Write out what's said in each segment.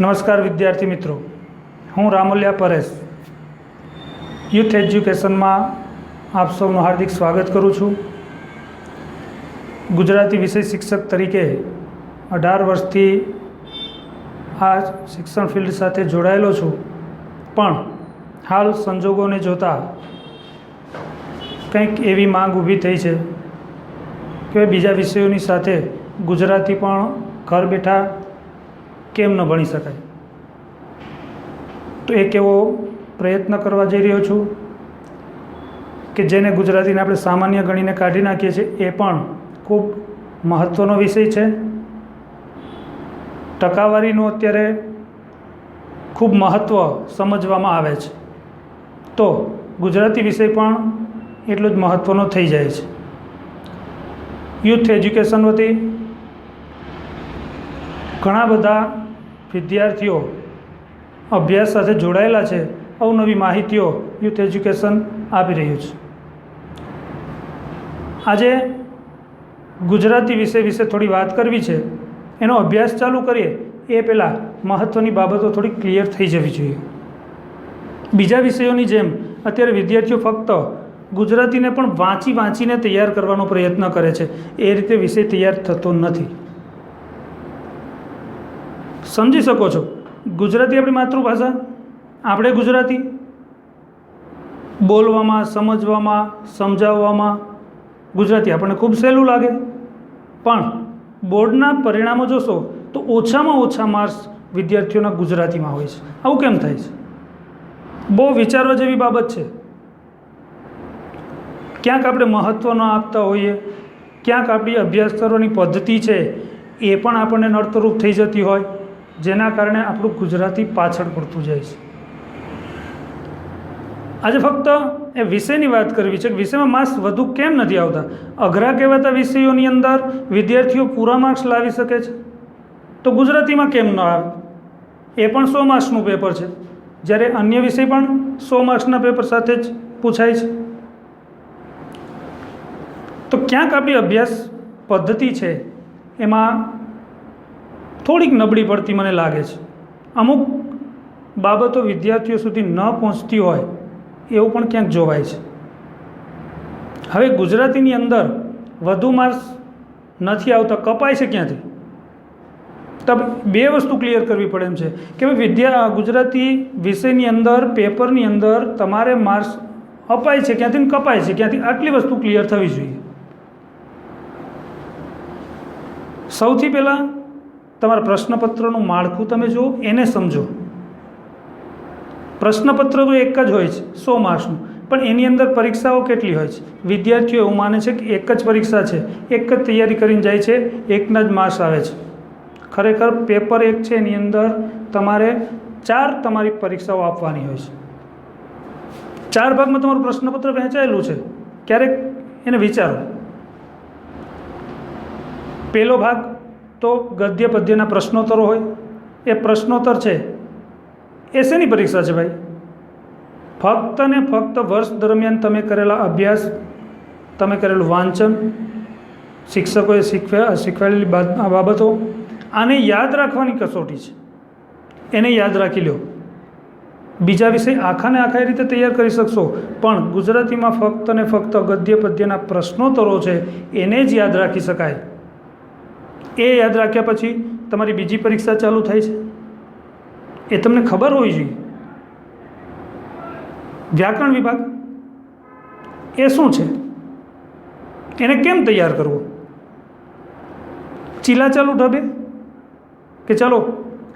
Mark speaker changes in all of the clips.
Speaker 1: નમસ્કાર વિદ્યાર્થી મિત્રો. હું રામોલિયા પરેશ. યુથ એજ્યુકેશનમાં આપ સૌનું હાર્દિક સ્વાગત કરું છું. ગુજરાતી વિષય શિક્ષક તરીકે અઢાર વર્ષથી આ શિક્ષણ ફિલ્ડ સાથે જોડાયેલો છું. પણ હાલ સંજોગોને જોતાં કંઈક એવી માંગ ઊભી થઈ છે કે બીજા વિષયોની સાથે ગુજરાતી પણ ઘર બેઠા કેમ ન ભણી શકાય? તો એક એવો પ્રયત્ન કરવા જઈ રહ્યો છું કે જેને ગુજરાતીને આપણે સામાન્ય ગણીને કાઢી નાખીએ છીએ, એ પણ ખૂબ મહત્ત્વનો વિષય છે. ટકાવારીનું અત્યારે ખૂબ મહત્ત્વ સમજવામાં આવે છે. તો ગુજરાતી વિષય પણ એટલો જ મહત્ત્વનો થઈ જાય છે. યુથ એજ્યુકેશન વતી ઘણા બધા વિદ્યાર્થીઓ અભ્યાસ સાથે જોડાયેલા છે અવનવી માહિતીઓ યુથ એજ્યુકેશન આપી રહ્યું છે. આજે ગુજરાતી વિષય વિશે થોડી વાત કરવી છે. એનો અભ્યાસ ચાલુ કરીએ, એ પહેલાં મહત્ત્વની બાબતો થોડી ક્લિયર થઈ જવી જોઈએ. બીજા વિષયોની જેમ, અત્યારે વિદ્યાર્થીઓ ફક્ત ગુજરાતીને પણ વાંચી વાંચીને તૈયાર કરવાનો પ્રયત્ન કરે છે. એ રીતે વિષય તૈયાર થતો નથી. સમજી શકો છો. ગુજરાતી આપણી માતૃભાષા? આપણે ગુજરાતી? બોલવામાં, સમજવામાં, સમજાવવામાં ગુજરાતી આપણને ખૂબ સહેલું લાગે. પણ બોર્ડના પરિણામો જોશો તો ઓછામાં ઓછા માર્ક્સ વિદ્યાર્થીઓના ગુજરાતીમાં હોય છે. આવું કેમ થાય છે? બહુ વિચારવા જેવી બાબત છે. ક્યાંક આપણે મહત્ત્વ ન આપતા હોઈએ, ક્યાંક આપણી અભ્યાસ કરવાની પદ્ધતિ છે એ પણ આપણને નડતરૂપ થઈ જતી હોય. જેના કારણે આપણું ગુજરાતી પાછળ પડતું જાય છે. આજે ફક્ત એ વિષયની વાત કરવી છે કે વિષયમાં માર્ક્સ વધુ કેમ નથી આવતા? અઘરા કહેવાતા વિષયોની અંદર વિદ્યાર્થીઓ પૂરા માર્ક્સ લાવી શકે છે. તો ગુજરાતીમાં કેમ ન આવે? એ પણ સો માર્ક્સનું પેપર છે. જ્યારે અન્ય વિષય પણ સો માર્ક્સના પેપર સાથે જ પૂછાય છે. તો ક્યાંક આપણી અભ્યાસ પદ્ધતિ છે, એમાં થોડીક નબળી પડતી મને લાગે છે. અમુક બાબતો વિદ્યાર્થીઓ સુધી ન પહોંચતી હોય એવું પણ ક્યાંક જોવાય છે. હવે ગુજરાતીની અંદર વધુ માર્ક્સ નથી આવતા, કપાય છે ક્યાંથી? તમે બે વસ્તુ ક્લિયર કરવી પડે એમ છે કે વિદ્યા, ગુજરાતી વિષયની અંદર, પેપરની અંદર તમારે માર્ક્સ અપાય છે ક્યાંથી કપાય છે ક્યાંથી? આટલી વસ્તુ ક્લિયર થવી જોઈએ. સૌથી પહેલાં તમારા પ્રશ્નપત્રનું માળખું તમે જુઓ, એને સમજો. પ્રશ્નપત્ર તો એક જ હોય છે, સો માર્ક્સનું. પણ એની અંદર પરીક્ષાઓ કેટલી હોય છે? વિદ્યાર્થીઓ એવું માને છે કે એક જ પરીક્ષા છે, એક જ તૈયારી કરીને જાય છે, એકના જ માર્ક્સ આવે છે. ખરેખર પેપર એક છે, એની અંદર તમારે ચાર તમારી પરીક્ષાઓ આપવાની હોય છે. ચાર ભાગમાં તમારું પ્રશ્નપત્ર વહેંચાયેલું છે. ક્યારેક એને વિચારો. પહેલો ભાગ તો ગદ્ય પદ્યના પ્રશ્નોત્તરો હોય. એ પ્રશ્નોત્તર છે. એ શેની પરીક્ષા છે ભાઈ? ફક્ત ને ફક્ત વર્ષ દરમિયાન તમે કરેલા અભ્યાસ, તમે કરેલું વાંચન, શિક્ષકોએ શીખવ્યા શીખવાડેલી બાબતો, આને યાદ રાખવાની કસોટી છે. એને યાદ રાખી લો બીજા વિષય આખાને આખા રીતે તૈયાર કરી શકશો. પણ ગુજરાતીમાં ફક્ત ને ફક્ત ગદ્ય પદ્યના પ્રશ્નોત્તરો છે, એને જ યાદ રાખી શકાય. એ યાદ રાખ્યા પછી તમારી બીજી પરીક્ષા ચાલુ થાય છે? એ તમને ખબર હોવી જોઈએ. વ્યાકરણ વિભાગ, એ શું છે? એને કેમ તૈયાર કરવો? ચીલા ચાલુ ઢબે? કે ચાલો,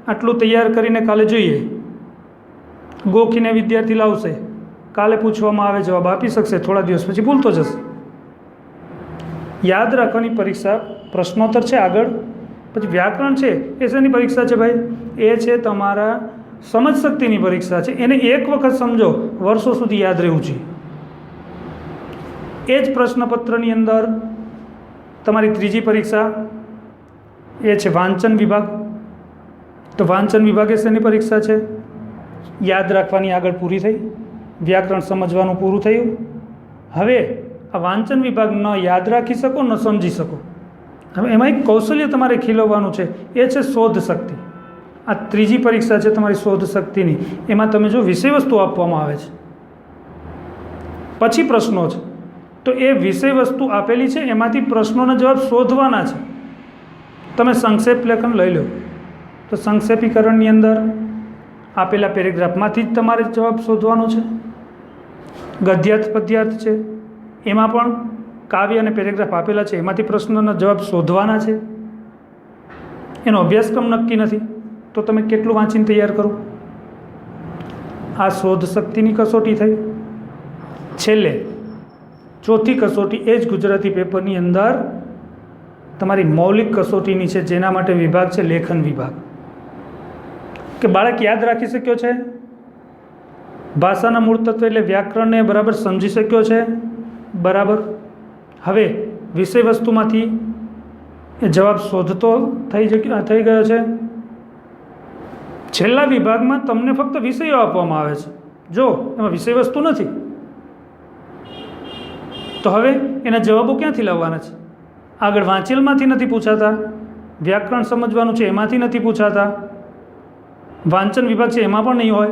Speaker 1: આટલું તૈયાર કરીને કાલે જોઈએ? ગોખીને વિદ્યાર્થી લાવશે. કાલે પૂછવામાં આવે જવાબ આપી શકશે, થોડા દિવસ પછી ભૂલતો જશે. યાદ રાખવાની પરીક્ષા પ્રશ્નોત્તર છે આગળ. પછી વ્યાકરણ છે, એ શેની પરીક્ષા છે ભાઈ? એ છે તમારા સમજ શક્તિની પરીક્ષા છે. એને એક વખત સમજો, વર્ષો સુધી યાદ રહેવું જોઈએ એ જ પ્રશ્નપત્રની અંદર તમારી ત્રીજી પરીક્ષા, એ છે વાંચન વિભાગ. તો વાંચન વિભાગ શેની પરીક્ષા છે? યાદ રાખવાની આગળ પૂરી થઈ. વ્યાકરણ સમજવાનું પૂરું થયું. હવે આ વાંચન વિભાગ ન યાદ રાખી શકો, ન સમજી શકો. હવે એમાં એક કૌશલ્ય તમારે ખીલવવાનું છે, એ છે શોધ શક્તિ. આ ત્રીજી પરીક્ષા છે તમારી શોધ શક્તિની. એમાં તમે જો વિષય વસ્તુ આપવામાં આવે છે. પછી પ્રશ્નો છે. તો એ વિષય વસ્તુ આપેલી છે, એમાંથી પ્રશ્નોના જવાબ શોધવાના છે. તમે સંક્ષેપ લેખન લઈ લો. તો સંક્ષેપીકરણની અંદર આપેલા પેરેગ્રાફમાંથી જ તમારે જવાબ શોધવાનો છે. ગદ્યાર્થ પદ્યાર્થ છે. એમાં પણ કાવ્ય અને પેરેગ્રાફ આપેલા છે. એમાંથી પ્રશ્નોના જવાબ શોધવાના છે. એનો અભ્યાસક્રમ નક્કી નથી. તો તમે કેટલું વાંચીને તૈયાર કરો? આ શોધ શક્તિની કસોટી થઈ. છેલ્લે, ચોથી કસોટી એ જ ગુજરાતી પેપરની અંદર તમારી મૌલિક કસોટીની છે, જેના માટે વિભાગ છે, લેખન વિભાગ. કે બાળક યાદ રાખી શક્યો છે? ભાષાના મૂળ તત્વ એટલે વ્યાકરણને બરાબર સમજી શક્યો છે? બરાબર? હવે વિષય વસ્તુમાંથી એ જવાબ શોધતો થઈ થઈ ગયો છે. છેલ્લા વિભાગમાં તમને ફક્ત વિષયો આપવામાં આવે છે. જો, એમાં વિષય વસ્તુ નથી. તો હવે એના જવાબો ક્યાંથી લાવવાના છે? આગળ વાંચેલમાંથી નથી પૂછાતા. વ્યાકરણ સમજવાનું છે એમાંથી નથી પૂછાતા. વાંચન વિભાગ છે એમાં પણ નહીં હોય.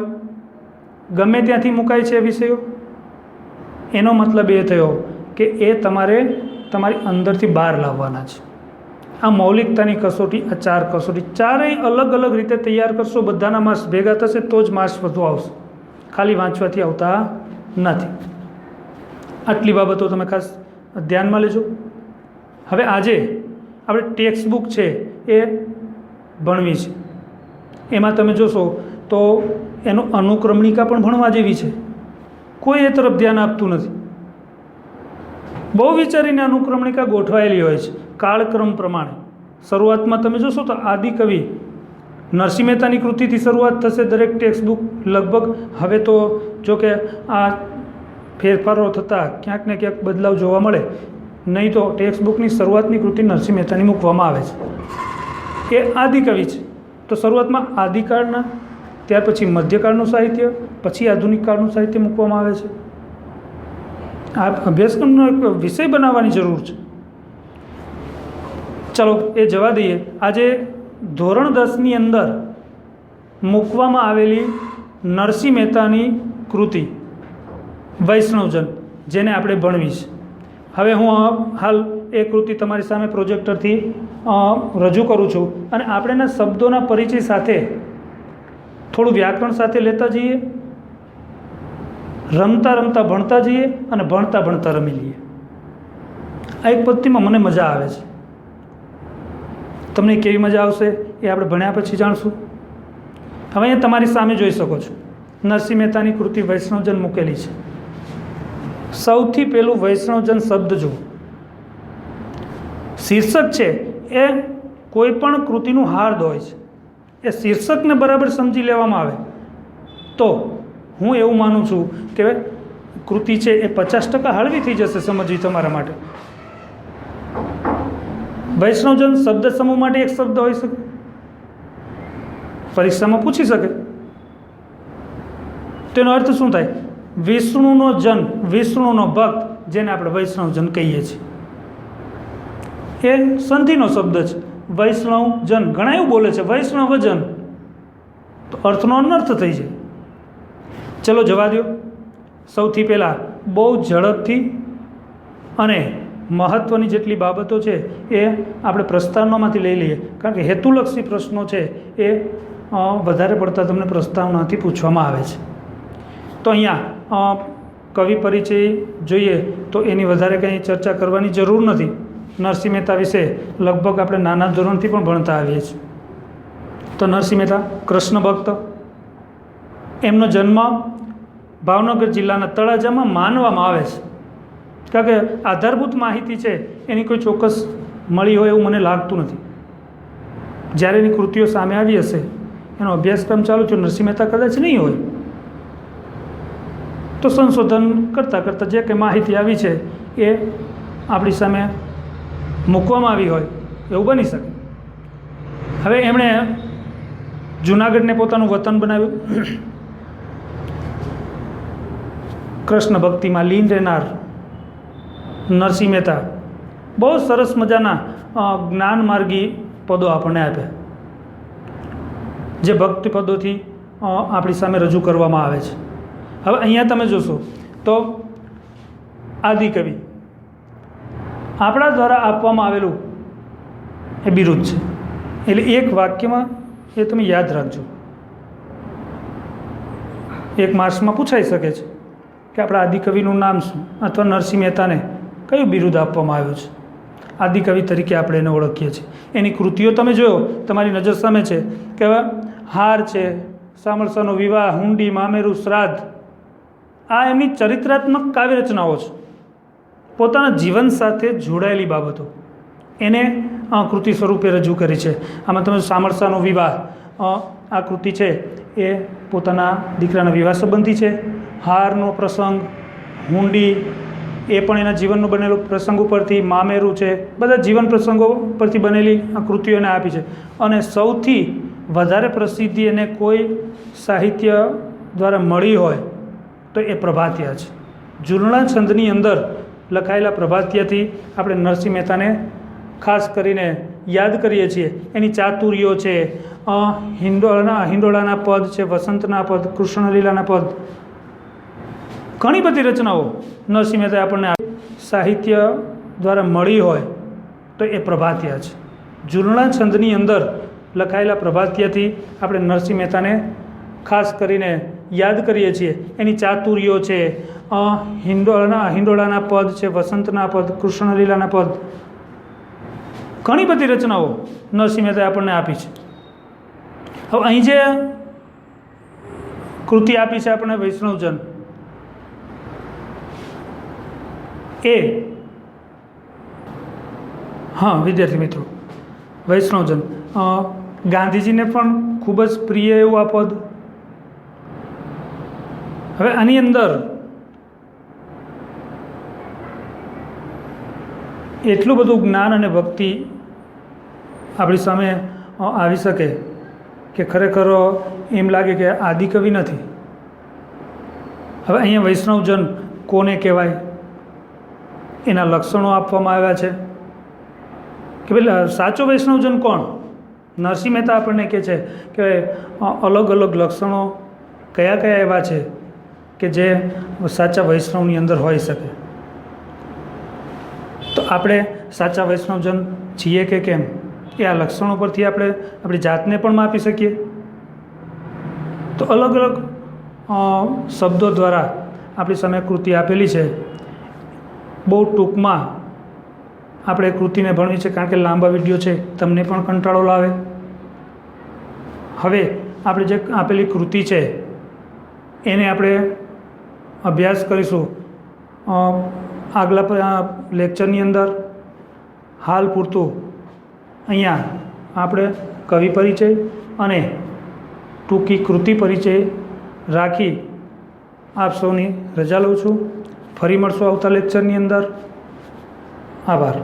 Speaker 1: ગમે ત્યાંથી મુકાય છે વિષયો. એનો મતલબ એ થયો કે એ તમારે તમારી અંદરથી બહાર લાવવાના છે. આ મૌલિકતાની કસોટી, આ ચાર કસોટી ચારેય અલગ અલગ રીતે તૈયાર કરશો, બધાના માર્ક્સ ભેગા થશે તો જ માર્ક્સ વધુ આવશે. ખાલી વાંચવાથી આવતા નથી. આટલી બાબતો તમે ખાસ ધ્યાનમાં લેજો. હવે આજે આપણે ટેક્સ્ટ બુક છે એ ભણવી છે. એમાં તમે જોશો તો એનું અનુક્રમણિકા પણ ભણવા જેવી છે. કોઈ એ તરફ ધ્યાન આપતું નથી. બહુ વિચારીને અનુક્રમણિકા ગોઠવાયેલી હોય છે, કાળક્રમ પ્રમાણે. શરૂઆતમાં તમે જોશો તો આદિકવિ નરસિંહ મહેતાની કૃતિથી શરૂઆત થશે દરેક ટેક્સ્ટ બુક લગભગ. હવે તો જો કે આ ફેરફારો થતાં ક્યાંક ને ક્યાંક બદલાવ જોવા મળે. નહીં તો ટેક્સ્ટ બુકની શરૂઆતની કૃતિ નરસિંહ મહેતાની મૂકવામાં આવે છે. એ આદિકવિ છે. તો શરૂઆતમાં આદિકાળના ત્યાર પછી મધ્યકાળનું સાહિત્ય, પછી આધુનિક કાળનું સાહિત્ય મૂકવામાં આવે છે. આ અભ્યાસક્રમનો એક વિષય બનાવવાની જરૂર છે. ચલો એ જવા દઈએ. આજે ધોરણ દસની અંદર મૂકવામાં આવેલી નરસિંહ મહેતાની કૃતિ, વૈષ્ણવજન, જેને આપણે ભણવીશ હવે હું હાલ એ કૃતિ તમારી સામે પ્રોજેક્ટરથી રજૂ કરું છું અને આપણે શબ્દોના પરિચય સાથે થોડું વ્યાકરણ સાથે લેતા જઈએ, રમતા રમતા ભણતા જઈએ અને ભણતા ભણતા રમી લઈએ. આ એક પદ્ધતિમાં મને મજા આવે છે. તમને કેવી મજા આવશે એ આપણે ભણ્યા પછી જાણશું. હવે અહીંયા તમારી સામે જોઈ શકો છો. નરસિંહ મહેતાની કૃતિ વૈષ્ણવજન મૂકેલી છે. સૌથી પહેલું વૈષ્ણવજન શબ્દ જુઓ. શીર્ષક છે, એ કોઈ પણ કૃતિનું હાર્દ હોય છે. એ શીર્ષકને બરાબર સમજી લેવામાં આવે. તો હું એવું માનું છું કે કૃતિ છે એ પચાસ ટકા હળવી થઈ જશે સમજવી તમારા માટે. વૈષ્ણવજન શબ્દ સમૂહ માટે એક શબ્દ હોઈ શકે. પરીક્ષામાં પૂછી શકે. તેનો અર્થ શું થાય? વિષ્ણુનો જન, વિષ્ણુનો ભક્ત, જેને આપણે વૈષ્ણવજન કહીએ છીએ. એ સંધિનો શબ્દ છે. વૈષ્ણવજન ઘણા એવું બોલે છે વૈષ્ણવજન તો અર્થનો અનર્થ થઈ જાય. ચલો જવા દો સૌથી પહેલાં બહુ ઝડપથી અને મહત્ત્વની જેટલી બાબતો છે એ આપણે પ્રસ્તાવનામાંથી લઈ લઈએ. કારણ કે હેતુલક્ષી પ્રશ્નો છે એ વધારે પડતા તમને પ્રસ્તાવનાથી પૂછવામાં આવે છે. તો અહીંયા કવિ પરિચય જોઈએ તો એની વધારે કંઈ ચર્ચા કરવાની જરૂર નથી. નરસિંહ મહેતા વિશે લગભગ આપણે નાના ધોરણથી પણ ભણતા આવીએ છીએ. તો નરસિંહ મહેતા, કૃષ્ણ ભક્ત, એમનો જન્મ ભાવનગર જિલ્લાના તળાજામાં માનવામાં આવે છે. કારણ કે આધારભૂત માહિતી છે, એની કોઈ ચોક્કસ મળી હોય એવું મને લાગતું નથી. જ્યારે એની કૃતિઓ સામે આવી હશે, એનો અભ્યાસક્રમ ચાલુ થયો, નરસિંહ મહેતા કદાચ નહીં હોય. તો સંશોધન કરતાં કરતાં જે કંઈ માહિતી આવી છે, એ આપણી સામે મૂકવામાં આવી હોય, એવું બની શકે. હવે એમણે જુનાગઢને પોતાનું વતન બનાવ્યું. કૃષ્ણ ભક્તિમાં લીન રહેનાર નરસિંહ મહેતા બહુ સરસ મજાના જ્ઞાન માર્ગી પદો આપણને આપ્યા. જે ભક્તિ પદોથી આપણી સામે રજૂ કરવામાં આવે છે. હવે અહીંયા તમે જોશો તો આદિકવિ આપણા દ્વારા આપવામાં આવેલું એ બિરુદ છે. એટલે એક વાક્યમાં એ તમે યાદ રાખજો. એક માર્ક્સમાં પૂછાઈ શકે છે કે આપણા આદિકવિનું નામ શું અથવા નરસિંહ મહેતાને કયું બિરુદ આપવામાં આવ્યું છે? આદિકવિ તરીકે આપણે એને ઓળખીએ છીએ. એની કૃતિઓ તમે જોયો, તમારી નજર સામે છે કે હાર છે, સામરસાનો વિવાહ, હુંડી, મામેરું શ્રાદ્ધ, આ એમની ચરિત્રાત્મક કાવ્ય રચનાઓ છે. પોતાના જીવન સાથે જોડાયેલી બાબતો. એને આ કૃતિ સ્વરૂપે રજૂ કરી છે. આમાં તમે સામરસાનો વિવાહ આ કૃતિ છે એ પોતાના દીકરાના વિવાહ સંબંધી છે. હારનો પ્રસંગ, હુંડી, એ પણ એના જીવનનું બનેલું પ્રસંગ ઉપરથી મામેરું છે. બધા જીવન પ્રસંગો પરથી બનેલી આ કૃતિઓને આપી છે. અને સૌથી વધારે પ્રસિદ્ધિ એને કોઈ સાહિત્ય દ્વારા મળી હોય તો એ પ્રભાતિયા છે. જૂલણા છંદની અંદર લખાયેલા પ્રભાત્યથી આપણે નરસિંહ મહેતાને ખાસ કરીને યાદ કરીએ છીએ. એની ચાતુર્યો છે હિંડોળાના હિંડોળાના પદ છે, વસંતના પદ, કૃષ્ણલીલાના પદ. ઘણી બધી રચનાઓ નરસિંહ મહેતાએ આપણને સાહિત્ય દ્વારા મળી હોય તો એ પ્રભાત્ય છે. જૂલણા છંદની અંદર લખાયેલા પ્રભાત્યથી આપણે નરસિંહ મહેતાને ખાસ કરીને યાદ કરીએ છીએ. એની ચાતુર્યો છે. હિંડોળાના હિંડોળાના પદ છે, વસંતના પદ, કૃષ્ણલીલાના પદ. ઘણી બધી રચનાઓ નરસિંહ મહેતાએ આપણને આપી છે. હવે અહીં જે કૃતિ આપી છે આપણે વૈષ્ણવજન. એ હા, વિદ્યાર્થી મિત્રો, વૈષ્ણવજન. ગાંધીજીને પણ ખૂબ જ પ્રિય એવું આ પદ હવે આની અંદર એટલું બધું જ્ઞાન અને ભક્તિ આપણી સામે આવી શકે કે ખરેખર એમ લાગે કે આદિકવિ નથી. હવે અહીંયા વૈષ્ણવજન કોને કહેવાય? એના લક્ષણો આપવામાં આવ્યા છે. કે ભાઈ સાચો વૈષ્ણવજન કોણ? નરસિંહ મહેતા આપણને કહે છે કે અલગ અલગ લક્ષણો કયા કયા એવા છે? કે જે સાચા વૈષ્ણવની અંદર હોઈ શકે. તો આપણે સાચા વૈષ્ણવજન છીએ કે કેમ? એ આ લક્ષણો પરથી આપણે આપણી જાતને પણ માપી શકીએ. તો અલગ અલગ શબ્દો દ્વારા આપણી સામે કૃતિ આપેલી છે. બહુ ટૂંકમાં આપણે કૃતિને ભણવી છે કારણ કે લાંબા વીડિયો છે, તમને પણ કંટાળો લાવે. હવે આપણે જે આપેલી કૃતિ છે, એને આપણે અભ્યાસ કરીશું. આગલા લેક્ચરની અંદર હાલ પૂરતું. અહીંયા આપણે કવિ પરિચય અને ટૂંકી કૃતિ પરિચય રાખી આપ સૌની રજા લઉં છું. ફરી મળશું આવતા લેક્ચરની અંદર. આભાર.